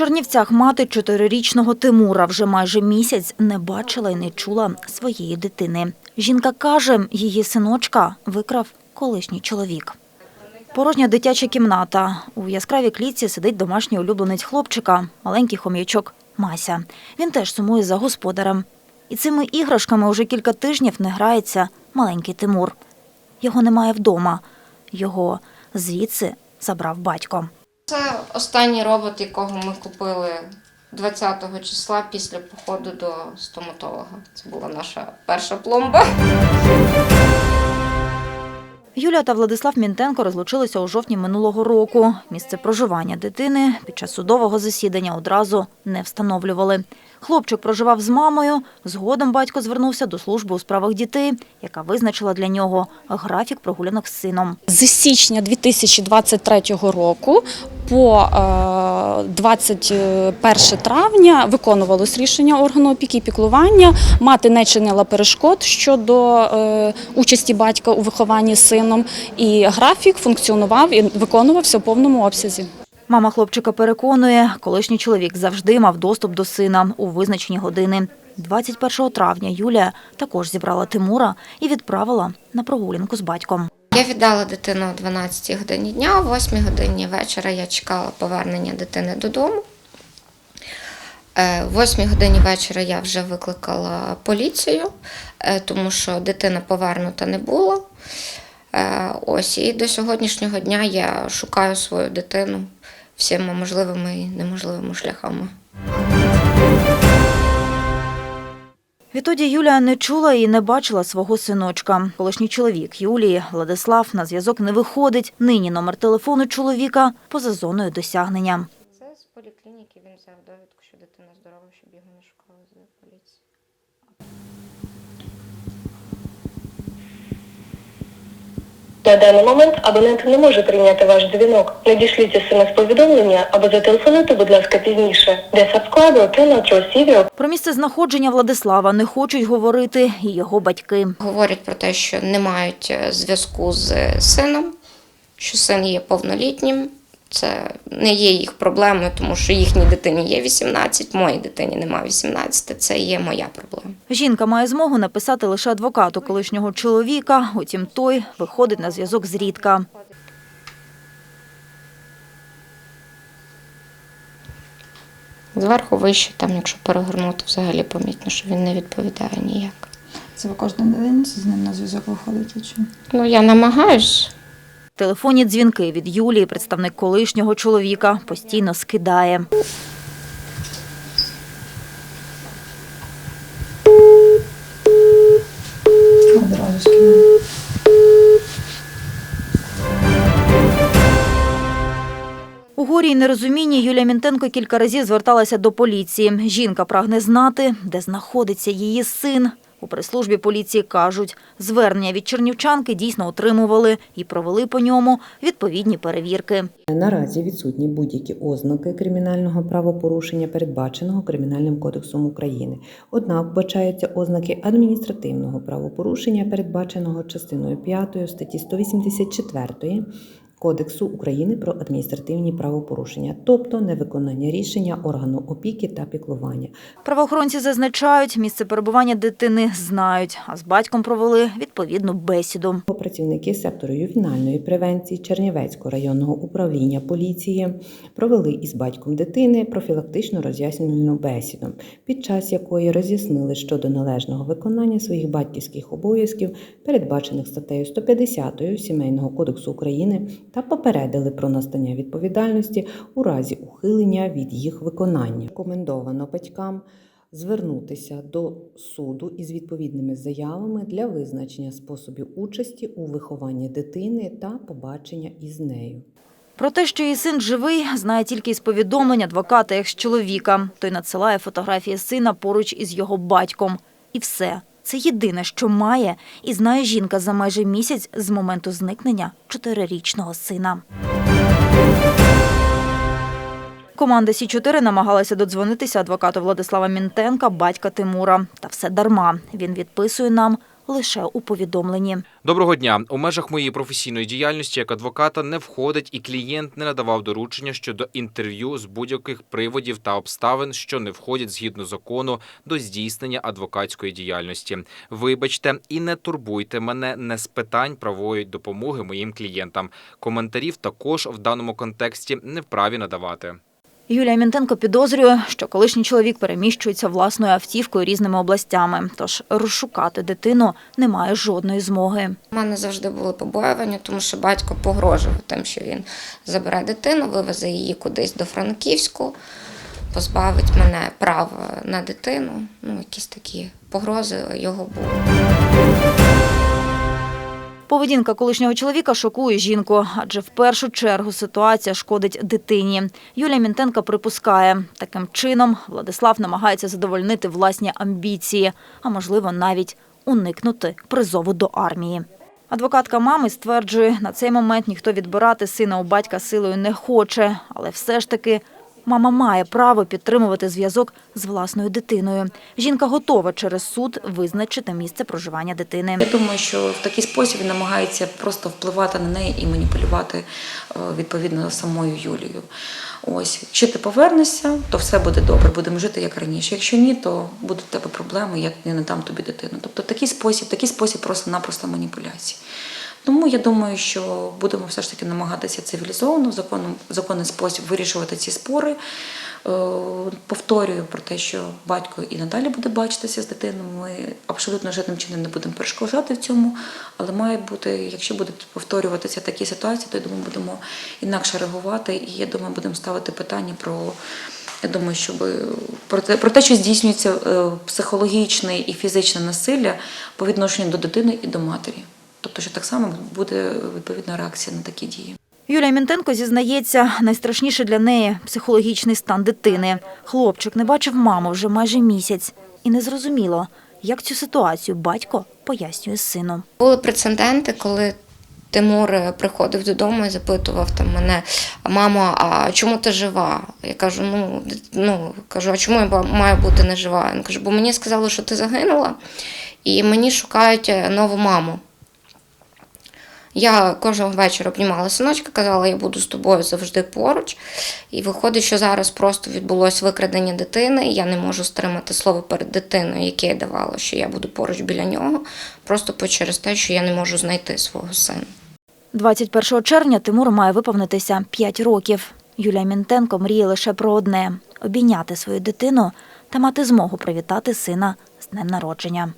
Чернівцях мати чотирирічного Тимура вже майже місяць не бачила і не чула своєї дитини. Жінка каже, її синочка викрав колишній чоловік. Порожня дитяча кімната. У яскравій клітці сидить домашній улюбленець хлопчика, маленький хом'ячок Мася. Він теж сумує за господарем. І цими іграшками уже кілька тижнів не грається маленький Тимур. Його немає вдома. Його звідси забрав батько. Це останній робот, якого ми купили 20-го числа після походу до стоматолога. Це була наша перша пломба. Юлія та Владислав Мінтенко розлучилися у жовтні минулого року. Місце проживання дитини під час судового засідання одразу не встановлювали. Хлопчик проживав з мамою. Згодом батько звернувся до служби у справах дітей, яка визначила для нього графік прогулянок з сином. З січня 2023 року по е, 21 травня виконувалось рішення органу опіки і піклування. Мати не чинила перешкод щодо е, участі батька у вихованні сином, і графік функціонував і виконувався в повному обсязі. Мама хлопчика переконує, колишній чоловік завжди мав доступ до сина у визначені години. 21 травня Юлія також зібрала Тимура і відправила на прогулянку з батьком. Я віддала дитину о 12 годині дня, о 8 годині вечора я чекала повернення дитини додому. Е, О 8 годині вечора я вже викликала поліцію, е, тому що дитина повернута не була. Е, Ось і до сьогоднішнього дня я шукаю свою дитину всіма можливими і неможливими шляхами. Відтоді Юлія не чула і не бачила свого синочка. Колишній чоловік Юлії, Владислав, на зв'язок не виходить. Нині номер телефону чоловіка поза зоною досягнення. Це з поліклініки він взяв довідку, що дитина здорова, щоб його не шукали з поліції. На даний момент абонент не може прийняти ваш дзвінок. Надішліть смс-повідомлення або зателефонуйте, будь ласка, пізніше. Де сабскладу cannot receive Про місце знаходження Владислава не хочуть говорити і його батьки. Говорять про те, що не мають е, зв'язку з сином, що син є повнолітнім. Це не є їх проблемою, тому що їхній дитині є 18, моїй дитині нема 18, це є моя проблема. Жінка має змогу написати лише адвокату колишнього чоловіка, утім той виходить на зв'язок зрідка. Зверху вище, там, якщо перегорнути, взагалі помітно, що він не відповідає ніяк. Це ви кожен день з ним на зв'язок виходите? Чи? Ну, я намагаюсь. Телефонні дзвінки від Юлії, представник колишнього чоловіка, постійно скидає. У горі й нерозумінні Юлія Мінтенко кілька разів зверталася до поліції. Жінка прагне знати, де знаходиться її син. У прес-службі поліції кажуть, звернення від чернівчанки дійсно отримували і провели по ньому відповідні перевірки. Наразі відсутні будь-які ознаки кримінального правопорушення, передбаченого Кримінальним кодексом України. Однак вбачаються ознаки адміністративного правопорушення, передбаченого частиною 5 статті 184 Кодексу України про адміністративні правопорушення, тобто невиконання рішення органу опіки та піклування. Правоохоронці зазначають, місце перебування дитини знають, а з батьком провели відповідну бесіду. Працівники сектору ювенальної превенції Чернівецького районного управління поліції провели із батьком дитини профілактично роз'яснювальну бесіду, під час якої роз'яснили щодо належного виконання своїх батьківських обов'язків, передбачених статтею 150 Сімейного кодексу України, та попередили про настання відповідальності у разі ухилення від їх виконання. Рекомендовано батькам звернутися до суду із відповідними заявами для визначення способів участі у вихованні дитини та побачення із нею. Про те, що її син живий, знає тільки із повідомлень адвоката екс-чоловіка. Той надсилає фотографії сина поруч із його батьком. І все. Це єдине, що має і знає жінка за майже місяць з моменту зникнення чотирирічного сина. Команда Сі-4 намагалася додзвонитися адвокату Владислава Мінтенка, батька Тимура. Та все дарма. Він відписує нам лише у повідомленні. Доброго дня. У межах моєї професійної діяльності як адвоката не входить і клієнт не надавав доручення щодо інтерв'ю з будь-яких приводів та обставин, що не входять згідно закону до здійснення адвокатської діяльності. Вибачте і не турбуйте мене не з питань правової допомоги моїм клієнтам. Коментарів також в даному контексті не вправі надавати. Юлія Мінтенко підозрює, що колишній чоловік переміщується власною автівкою різними областями, тож розшукати дитину немає жодної змоги. У мене завжди були побоювання, тому що батько погрожував тим, що він забере дитину, вивезе її кудись до Франківську, позбавить мене права на дитину. Ну, якісь такі погрози його були. Поведінка колишнього чоловіка шокує жінку, адже в першу чергу ситуація шкодить дитині. Юлія Мінтенка припускає, таким чином Владислав намагається задовольнити власні амбіції, а можливо навіть уникнути призову до армії. Адвокатка мами стверджує, на цей момент ніхто відбирати сина у батька силою не хоче, але все ж таки мама має право підтримувати зв'язок з власною дитиною. Жінка готова через суд визначити місце проживання дитини. Я думаю, що в такий спосіб він намагається просто впливати на неї і маніпулювати е, відповідно самою Юлією. Ось, якщо ти повернешся, то все буде добре, будемо жити як раніше. Якщо ні, то будуть в тебе проблеми, я не дам тобі дитину. Тобто такий спосіб, такий спосіб просто-напросто маніпуляції. Тому я думаю, що будемо все ж таки намагатися цивілізовано, законом, законний спосіб вирішувати ці спори. Е, Повторюю про те, що батько і надалі буде бачитися з дитиною. Ми абсолютно жодним чином не будемо перешкоджати в цьому, але має бути, якщо будуть повторюватися такі ситуації, то я думаю, будемо інакше реагувати. І я думаю, будемо ставити питання про. Я думаю, щоб про те, про те, що здійснюється е, психологічне і фізичне насилля по відношенню до дитини і до матері. Тобто, що так само буде відповідна реакція на такі дії. Юлія Мінтенко зізнається, найстрашніше для неї психологічний стан дитини. Хлопчик не бачив маму вже майже місяць, і не зрозуміло, як цю ситуацію батько пояснює сину. Були прецеденти, коли Тимур приходив додому і запитував там мене, мамо, а чому ти жива? Я кажу, ну, ну кажу, а чому я маю бути не жива? Він каже, бо мені сказали, що ти загинула, і мені шукають нову маму. Я кожного вечора обнімала синочка, казала, я буду з тобою завжди поруч. І виходить, що зараз просто відбулось викрадення дитини, я не можу стримати слово перед дитиною, яке я давала, що я буду поруч біля нього, просто через те, що я не можу знайти свого сина. 21 червня Тимуру має виповнитися 5 років. Юлія Мінтенко мріє лише про одне – обійняти свою дитину та мати змогу привітати сина з днем народження.